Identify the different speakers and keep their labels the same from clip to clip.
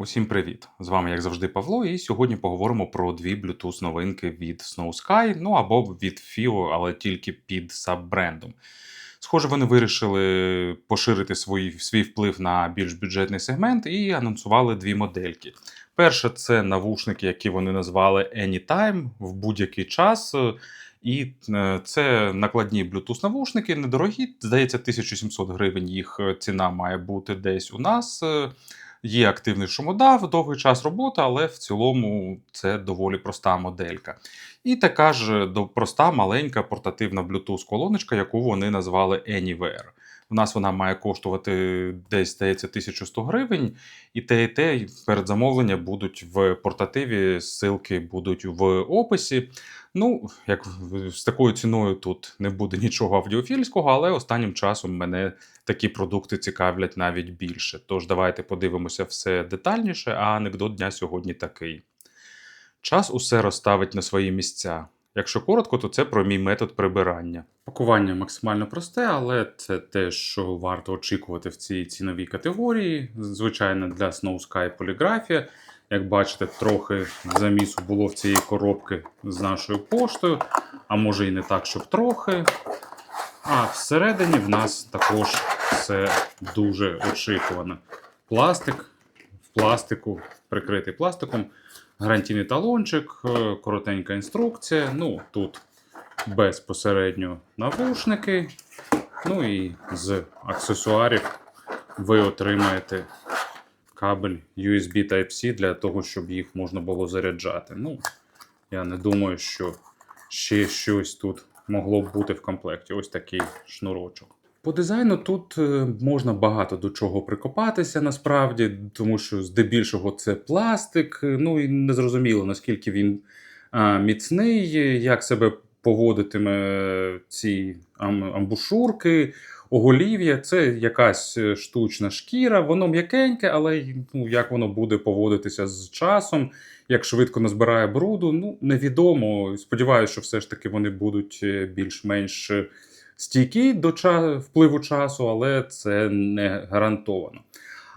Speaker 1: Усім привіт! З вами, як завжди, Павло, і сьогодні поговоримо про дві Bluetooth новинки від Snow Sky, ну або від FIO, але тільки під саббрендом. Схоже, вони вирішили поширити свій, свій вплив на більш бюджетний сегмент і анонсували дві модельки. Перша це навушники, які вони назвали Anytime в будь-який час. І е, це накладні Bluetooth навушники, недорогі. Здається, 1700 гривень їх ціна має бути десь у нас. Є активний шумодав, довгий час роботи, але в цілому це доволі проста моделька. І така ж проста маленька портативна Bluetooth-колоночка, яку вони назвали Anywhere. У нас вона має коштувати десь, здається, 1100 гривень, і те, і те перед замовленням будуть в портативі, ссылки будуть в описі. Ну, як з такою ціною тут не буде нічого аудіофільського, але останнім часом мене такі продукти цікавлять навіть більше. Тож давайте подивимося все детальніше, а анекдот дня сьогодні такий. Час усе розставить на свої місця. Якщо коротко, то це про мій метод прибирання. Пакування максимально просте, але це те, що варто очікувати в цій ціновій категорії. Звичайно, для Snow Sky поліграфія. Як бачите, трохи замісу було в цієї коробки з нашою поштою, а може і не так, щоб трохи. А всередині в нас також все дуже очікувано. Пластик в пластику, прикритий пластиком, гарантійний талончик, е, коротенька інструкція. Ну, тут безпосередньо навушники. Ну і з аксесуарів ви отримаєте кабель USB Type-C для того, щоб їх можна було заряджати. Ну, я не думаю, що ще щось тут могло б бути в комплекті. Ось такий шнурочок. По дизайну тут е, можна багато до чого прикопатися насправді, тому що здебільшого це пластик. е, Ну і незрозуміло, наскільки він міцний, як себе поводитиме ці ам- амбушурки, оголів'я. Це якась е, штучна шкіра, воно м'якеньке, але ну, як воно буде поводитися з часом, як швидко назбирає бруду, ну невідомо. Сподіваюся, що все ж таки вони будуть е, більш-менш е, стійкі до ча- впливу часу, але це не гарантовано.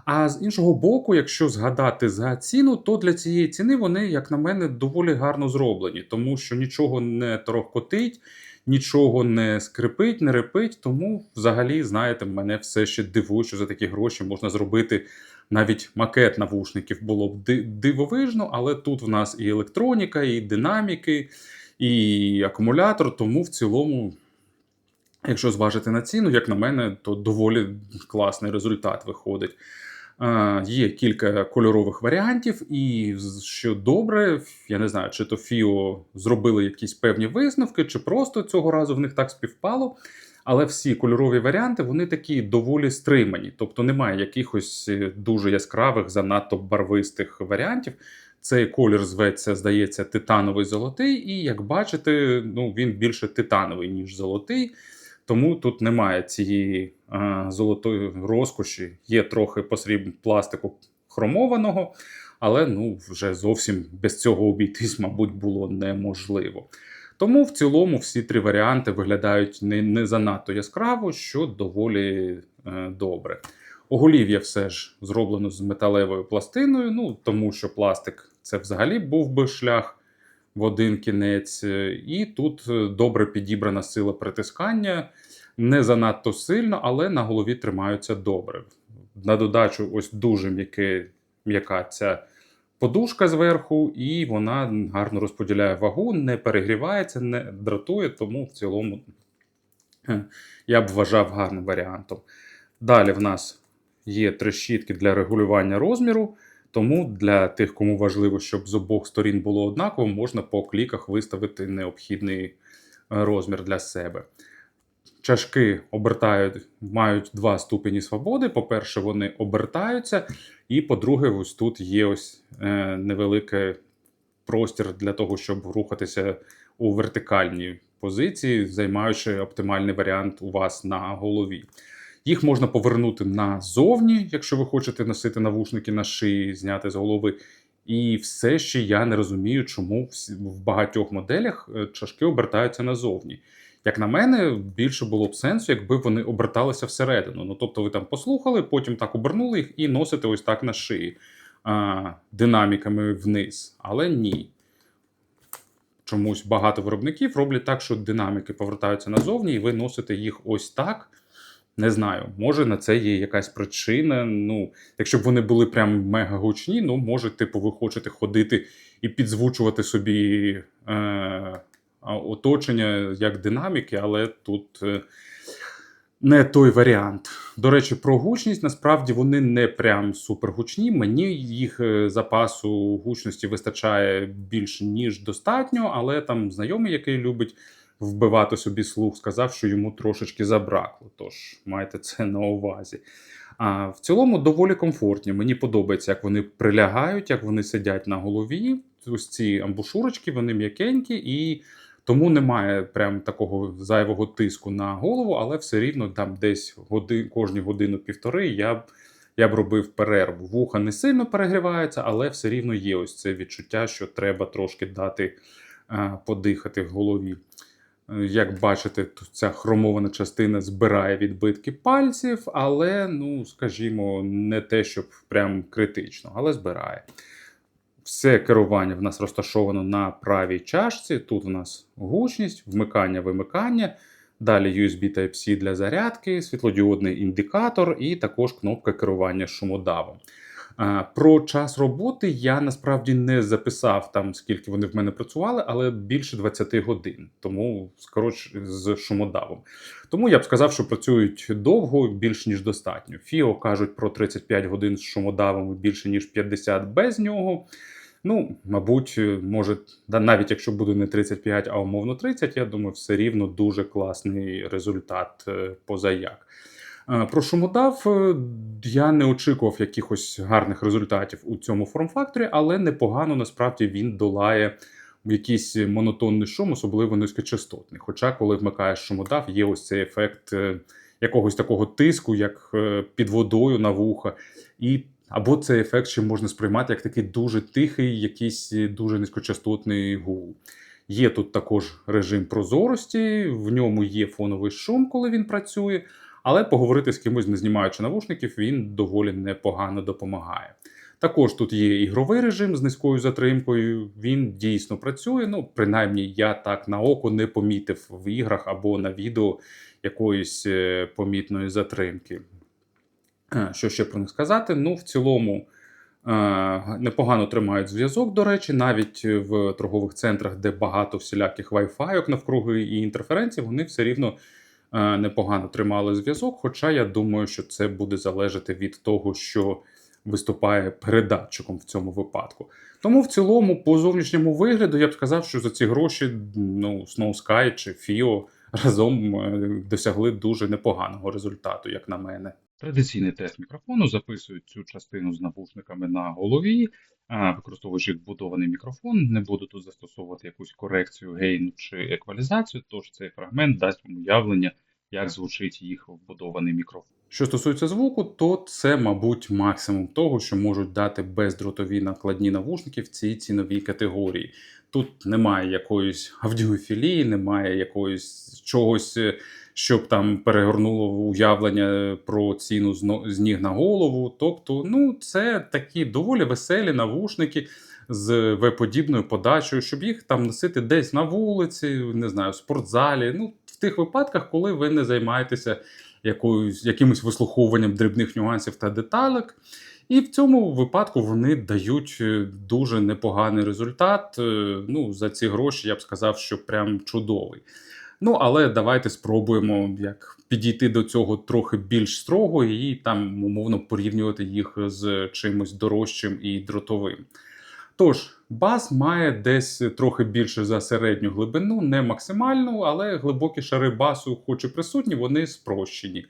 Speaker 1: А з іншого боку, якщо згадати за ціну, то для цієї ціни вони, як на мене, доволі гарно зроблені, тому що нічого не торохкотить, нічого не скрипить, не репить. Тому, взагалі, знаєте, мене все ще дивує, що за такі гроші можна зробити навіть макет навушників. Було б дивовижно, але тут в нас і електроніка, і динаміки, і акумулятор, тому в цілому. Якщо зважити на ціну, як на мене, то доволі класний результат виходить. Є кілька кольорових варіантів, і що добре, я не знаю, чи то Фіо зробили якісь певні висновки, чи просто цього разу в них так співпало. Але всі кольорові варіанти вони такі доволі стримані, тобто немає якихось е, дуже яскравих, занадто барвистих варіантів. Цей колір зветься, здається, титановий золотий, і як бачите, ну він більше титановий, ніж золотий. Тому тут немає цієї е, золотої розкоші. Є трохи посріб пластику хромованого, але ну вже зовсім без цього обійтись, мабуть, було неможливо. Тому в цілому всі три варіанти виглядають не, не занадто яскраво, що доволі е, добре. Оголів'я все ж зроблено з металевою пластиною, ну тому що пластик це взагалі був би шлях в один кінець. Е, І тут е, добре підібрана сила притискання, не занадто сильно, але на голові тримаються добре. На додачу, ось дуже м'яке, м'яка ця подушка зверху, і вона гарно розподіляє вагу, не перегрівається, не дратує, тому в цілому е, я б вважав гарним варіантом. Далі в нас є три щітки для регулювання розміру. Тому для тих, кому важливо, щоб з обох сторін було однаково, можна по кліках виставити необхідний е, розмір для себе. Чашки обертають, мають два ступені свободи. По-перше, вони обертаються, і по-друге, ось тут є ось е, невеликий простір для того, щоб рухатися у вертикальній позиції, займаючи оптимальний варіант у вас на голові. Їх можна повернути назовні, якщо ви хочете носити навушники на шиї, зняти з голови. І все ще я не розумію, чому в багатьох моделях е, чашки обертаються назовні. Як на мене, більше було б сенсу, якби вони оберталися всередину. Ну тобто, ви там послухали, потім так обернули їх і носите ось так на шиї. а, динаміками вниз. Але ні. Чомусь багато виробників роблять так, що динаміки повертаються назовні, і ви носите їх ось так. Не знаю, може на це є якась причина. Ну, якщо б вони були прям мега гучні, ну може, типу, ви хочете ходити і підзвучувати собі е, оточення як динаміки, але тут е, не той варіант. До речі, про гучність насправді вони не прям супер гучні. Мені їх е, запасу гучності вистачає більш ніж достатньо, але там знайомий, який любить вбивати собі слух, сказав, що йому трошечки забракло. Тож майте це на увазі. А в цілому доволі комфортні. Мені подобається, як вони прилягають, як вони сидять на голові. Ось ці амбушурочки, вони м'якенькі, і тому немає прям такого зайвого тиску на голову, але все рівно там десь годин, кожні годину-півтори я б. Я б робив перерву. Вуха не сильно перегріваються, але все рівно є ось це відчуття, що треба трошки дати а, подихати в голові. Е, Як бачите, ця хромована частина збирає відбитки пальців, але, ну, скажімо, не те, щоб прям критично, але збирає. Все керування в нас розташовано на правій чашці. Тут у нас гучність, вмикання, вимикання. Далі USB Type-C для зарядки, світлодіодний індикатор і також кнопка керування шумодавом. Про час роботи я насправді не записав там, скільки вони в мене працювали, але більше 20 годин, тому скоротше з шумодавом. Тому я б сказав, що працюють довго, більш ніж достатньо. Фіо кажуть про 35 годин з шумодавом більше ніж 50 без нього. Ну, мабуть, може, навіть якщо буде не 35, а умовно 30, я думаю, все рівно дуже класний результат е, позаяк. Е, Про шумодав е, я не очікував якихось гарних результатів у цьому форм-факторі, але непогано насправді він долає якийсь монотонний шум, особливо низькочастотний. Хоча, коли вмикаєш шумодав, є ось цей ефект е, якогось такого тиску, як під водою на вуха. І або цей ефект ще можна сприймати як такий дуже тихий, якийсь дуже низькочастотний гул. Є тут також режим прозорості, в ньому є фоновий шум, коли він працює, але поговорити з кимось, не знімаючи навушників, він доволі непогано допомагає. Також тут є ігровий режим з низькою затримкою. Він дійсно працює. Ну, принаймні, я так на око не помітив в іграх або на відео якоїсь е, помітної затримки. Е, Що ще про них сказати? Ну, в цілому е, непогано тримають зв'язок, до речі, навіть в торгових центрах, де багато всіляких Wi-Fi навкруги і інтерференцій, вони все рівно непогано тримали зв'язок. Хоча я думаю, що це буде залежати від того, що виступає передатчиком в цьому випадку. Тому в цілому, по зовнішньому вигляду, я б сказав, що за ці гроші ну, Snow Sky чи FIO разом е, досягли дуже непоганого результату, як на мене.
Speaker 2: Традиційний тест мікрофону записують цю частину з навушниками на голові, використовуючи вбудований мікрофон. Не буду тут застосовувати якусь корекцію гейну чи еквалізацію, тож цей фрагмент дасть вам уявлення, як звучить їх вбудований мікрофон.
Speaker 1: Що стосується звуку, то це, мабуть, максимум того, що можуть дати бездротові накладні навушники в цій ціновій категорії. Тут немає якоїсь аудіофілії, немає якоїсь чогось, е, щоб там перегорнуло уявлення про ціну з ніг на голову. Тобто, ну, це такі доволі веселі навушники з V-подібною подачею, щоб їх там носити десь на вулиці, не знаю, в спортзалі. Ну, тих випадках, коли ви не займаєтеся якоюсь, якимось вислуховуванням дрібних нюансів та деталек. І в цьому випадку вони дають е, дуже непоганий результат. Е, Ну, за ці гроші я б сказав, що прям чудовий. Ну, але давайте спробуємо як підійти до цього трохи більш строго і там умовно порівнювати їх з чимось дорожчим і дротовим. Тож, бас має десь трохи більше за середню глибину, не максимальну, але глибокі шари басу, хоч і присутні, вони спрощені.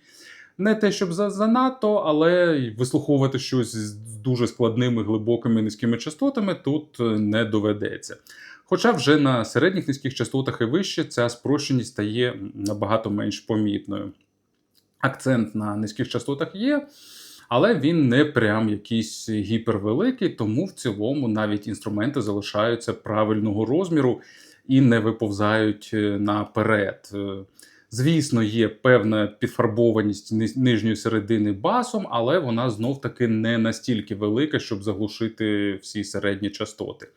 Speaker 1: Не те, щоб за- занадто, але вислуховувати щось з дуже складними, глибокими низькими частотами тут е, не доведеться. Хоча вже на середніх низьких частотах і вище ця спрощеність стає набагато менш помітною. Акцент на низьких частотах є, але він не прям якийсь гіпервеликий, тому в цілому навіть інструменти залишаються правильного розміру і не виповзають е, наперед. Е, Звісно, є певна підфарбованість нижньої середини басом, але вона знов таки не настільки велика, щоб заглушити всі середні частоти.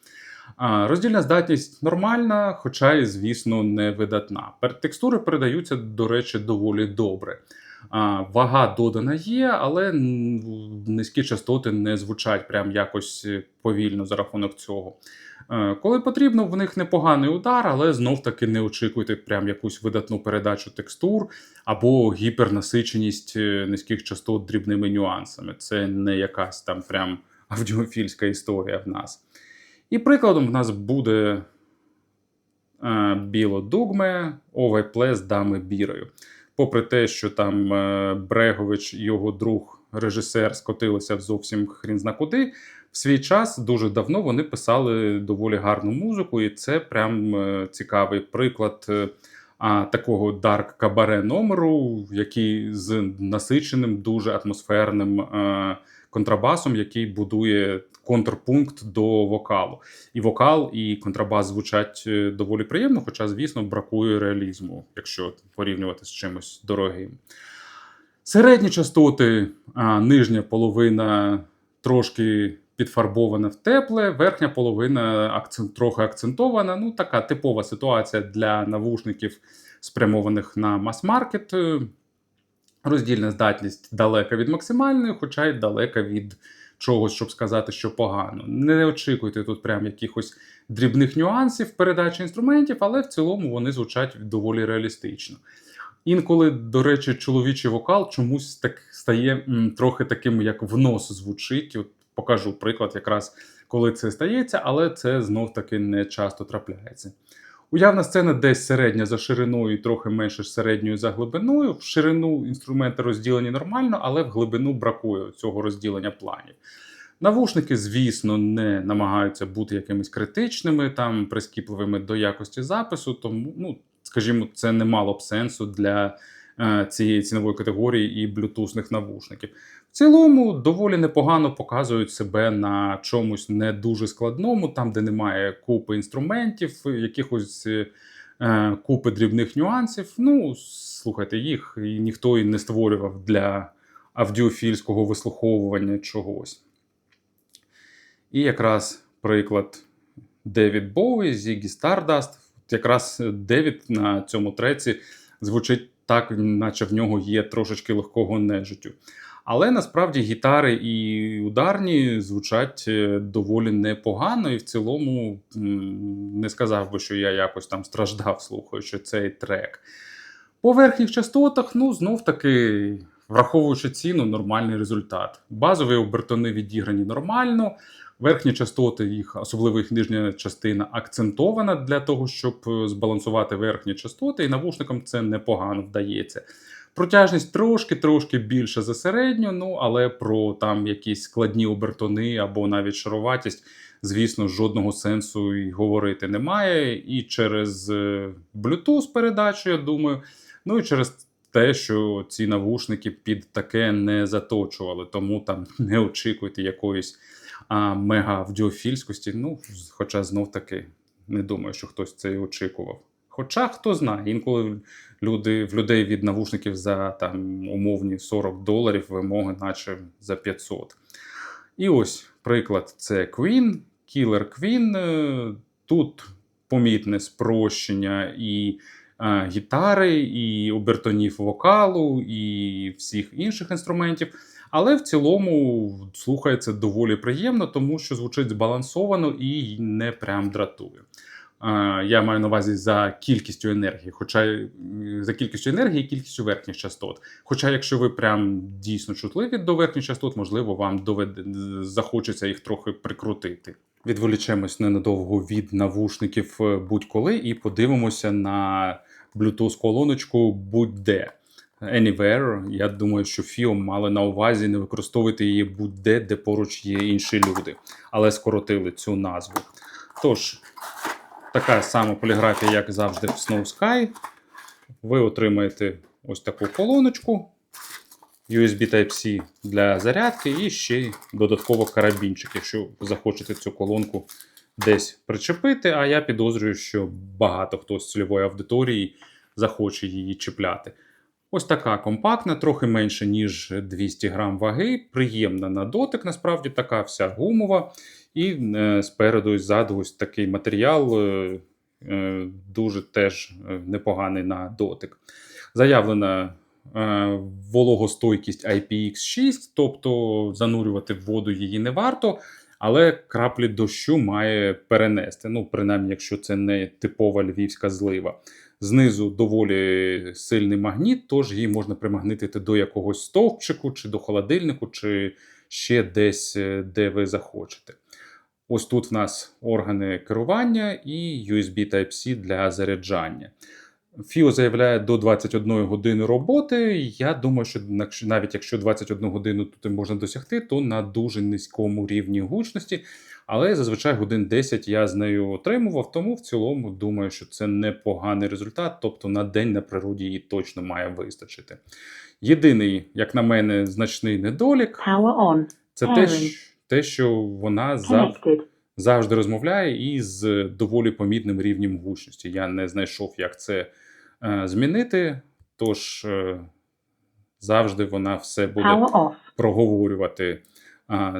Speaker 1: А, Роздільна здатність нормальна, хоча і, звісно, не видатна. Текстури передаються, до речі, доволі добре. Вага додана є, але низькі частоти не звучать прям якось е, повільно за рахунок цього. Е, Коли потрібно, в них непоганий удар, але знов таки не очікуйте прям якусь видатну передачу текстур або гіпернасиченість е, низьких частот дрібними нюансами. Це не якась там прям аудіофільська історія в нас. І прикладом в нас буде біло дугме, овайпле з дами бірою. Попри те, що там Брегович і його друг, режисер, скотилися в зовсім хрін зна куди, в свій час дуже давно вони писали доволі гарну музику, і це прям е, цікавий приклад е, а, такого дарк кабаре номеру, який з насиченим, дуже атмосферним е, контрабасом, який будує контрпункт до вокалу. І вокал, і контрабас звучать е, доволі приємно, хоча, звісно, бракує реалізму, якщо порівнювати з чимось дорогим. Середні частоти, а, нижня половина трошки підфарбована в тепле, верхня половина акцент, трохи акцентована. Ну, така типова ситуація для навушників, спрямованих на мас-маркет. Роздільна здатність далека від максимальної, хоча й далека від чогось, щоб сказати, що погано. Не очікуйте тут прям якихось дрібних нюансів передачі інструментів, але в цілому вони звучать доволі реалістично. Інколи, до речі, чоловічий вокал чомусь так стає м, трохи таким, як в нос звучить. От покажу приклад, якраз коли це стається, але це знов таки не часто трапляється. Уявна сцена десь середня за шириною і трохи менше середньою за глибиною. В ширину інструменти розділені нормально, але в глибину бракує цього розділення планів. Навушники, звісно, не намагаються бути якимись критичними, там прискіпливими до якості запису, тому, ну, скажімо, це не мало б сенсу для цієї цінової категорії і блютусних навушників. В цілому доволі непогано показують себе на чомусь не дуже складному, там, де немає купи інструментів, якихось е, е, купи дрібних нюансів. Ну, слухайте, їх ніхто і не створював для аудіофільського вислуховування чогось. І якраз приклад Девід Боуі, Зігі Стардаст. Якраз Девід на цьому треці звучить так, наче в нього є трошечки легкого нежиттю. Але насправді гітари і ударні звучать е, доволі непогано, і в цілому не сказав би, що я якось там страждав, слухаючи цей трек. По верхніх частотах, ну, знов таки, враховуючи ціну, нормальний результат. Базові обертони відіграні нормально. Верхні частоти, їх, особливо їх нижня частина, акцентована для того, щоб е, збалансувати верхні частоти, і навушникам це непогано вдається. Протяжність трошки-трошки більша за середню, ну але про там якісь складні обертони або навіть шароватість, звісно, жодного сенсу і говорити немає. І через е, Bluetooth передачу, я думаю, ну і через те, що ці навушники під таке не заточували, тому там не очікуйте якоїсь а, мега аудіофільськості. Ну, хоча знов таки не думаю, що хтось це і очікував. Хоча хто знає, інколи люди, в людей від навушників за там умовні 40 доларів вимоги, наче за 500. І ось приклад: це Queen, Killer Queen. Е, Тут помітне спрощення і е, гітари, і обертонів вокалу, і всіх інших інструментів. Але в цілому слухається доволі приємно, тому що звучить збалансовано і не прям дратує. Я маю на увазі за кількістю енергії, хоча за кількістю енергії і кількістю верхніх частот. Хоча, якщо ви прям дійсно чутливі до верхніх частот, можливо, вам доведе захочеться їх трохи прикрутити. Відволічемось ненадовго від навушників е, будь-коли і подивимося на Bluetooth колоночку будь-де. Anywhere. Я думаю, що FIO мали на увазі не використовувати її будь-де, де поруч є інші люди, але скоротили цю назву. Тож, така сама поліграфія, як завжди, в Snow Sky. Ви отримаєте ось таку колоночку, USB Type-C для зарядки, і ще додатково карабінчик, якщо захочете цю колонку десь причепити. А я підозрюю, що багато хто з цільової аудиторії захоче її чіпляти. Ось така компактна, трохи менше, ніж 200 грам ваги, приємна на дотик, насправді така вся гумова. І е, спереду і ззаду ось такий матеріал е, е, дуже теж непоганий на дотик. Заявлена вологостойкість IPX6, тобто занурювати в воду її не варто, але краплі дощу має перенести. Ну, принаймні, якщо це не типова львівська злива. Знизу доволі сильний магніт, тож її можна примагнитити до якогось стовпчику, чи до холодильнику, чи ще десь, е, де ви захочете. Ось тут в нас органи керування і USB Type-C для заряджання. FIO заявляє до 21 години роботи. Я думаю, що навіть якщо 21 годину тут можна досягти, то на дуже низькому рівні гучності. Але зазвичай годин 10 я з нею отримував, тому в цілому думаю, що це непоганий результат. Тобто на день на природі її точно має вистачити. Єдиний, як на мене, значний недолік це те, те, що вона зав...
Speaker 3: Connected.
Speaker 1: завжди розмовляє із доволі помітним рівнем гучності. Я не знайшов, як це е, змінити. Тож е, завжди вона все буде проговорювати.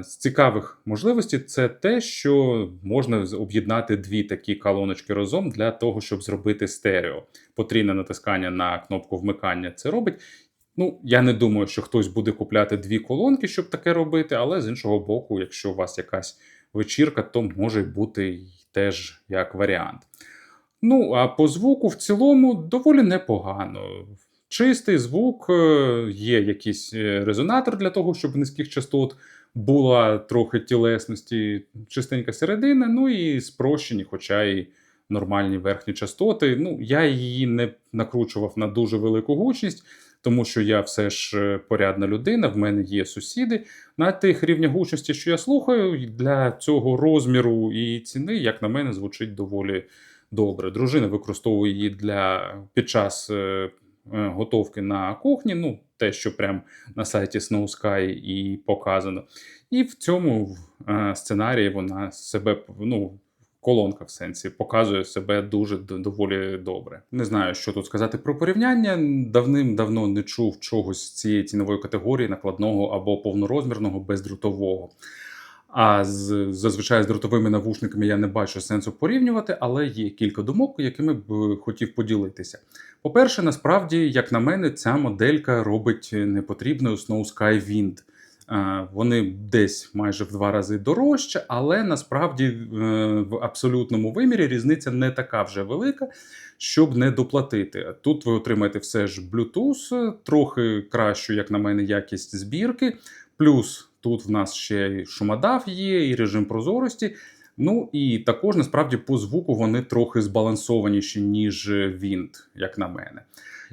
Speaker 1: З цікавих можливостей це те, що можна об'єднати дві такі колоночки разом для того, щоб зробити стерео. Потрібне натискання на кнопку вмикання це робить. Ну, я не думаю, що хтось буде купляти дві колонки, щоб таке робити, але з іншого боку, якщо у вас якась вечірка, то може бути теж як варіант. Ну, а по звуку в цілому доволі непогано. Чистий звук, е, є якийсь е, резонатор для того, щоб низьких частот була трохи тілесності, чистенька середина, ну і спрощені, хоча і нормальні верхні частоти. Ну, я її не накручував на дуже велику гучність, тому що я все ж е, порядна людина, в мене є сусіди. На тих рівнях гучності, що я слухаю, для цього розміру і ціни, як на мене, звучить доволі добре. Дружина використовує її для під час е, готовки на кухні. Ну, те, що прям на сайті Snow Sky і показано. І в цьому е, сценарії вона себе ну. Колонка в сенсі показує себе дуже доволі добре. Не знаю, що тут сказати про порівняння. Давним-давно не чув чогось цієї цінової категорії накладного або повнорозмірного бездротового. А з зазвичай з дротовими навушниками я не бачу сенсу порівнювати, але є кілька думок, якими б е, хотів поділитися. По-перше, насправді, як на мене, ця моделька робить непотрібною Snow Sky Wind. Вони десь майже в два рази дорожче, але насправді е, в абсолютному вимірі різниця не така вже велика, щоб не доплатити. Тут ви отримаєте все ж Bluetooth, трохи кращу, як на мене, якість збірки. Плюс тут в нас ще й шумодав є, і режим прозорості. Ну і також насправді по звуку вони трохи збалансованіші, ніж Wind, як на мене.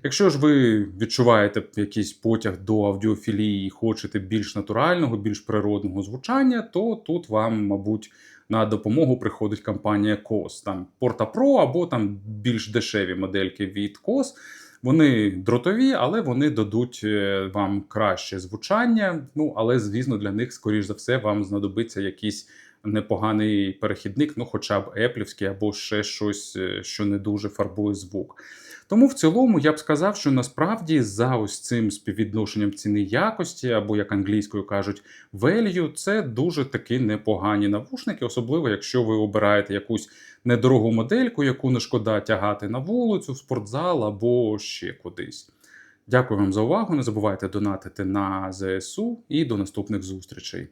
Speaker 1: Якщо ж ви відчуваєте якийсь потяг до аудіофілії і хочете більш натурального, більш природного звучання, то тут вам, мабуть, на допомогу приходить компанія KOS. Там Porta Pro або там більш дешеві модельки від KOS. Вони дротові, але вони дадуть е, вам краще звучання. Ну, але, звісно, для них, скоріш за все, вам знадобиться якийсь непоганий перехідник, ну, хоча б еплівський, або ще щось, е, що не дуже фарбує звук. Тому в цілому я б сказав, що насправді за ось цим співвідношенням ціни якості, або як англійською кажуть, value, це дуже таки непогані навушники, особливо якщо ви обираєте якусь недорогу модельку, яку не шкода тягати на вулицю, в спортзал або ще кудись. Дякую вам за увагу. Не забувайте донатити на ЗСУ і до наступних зустрічей.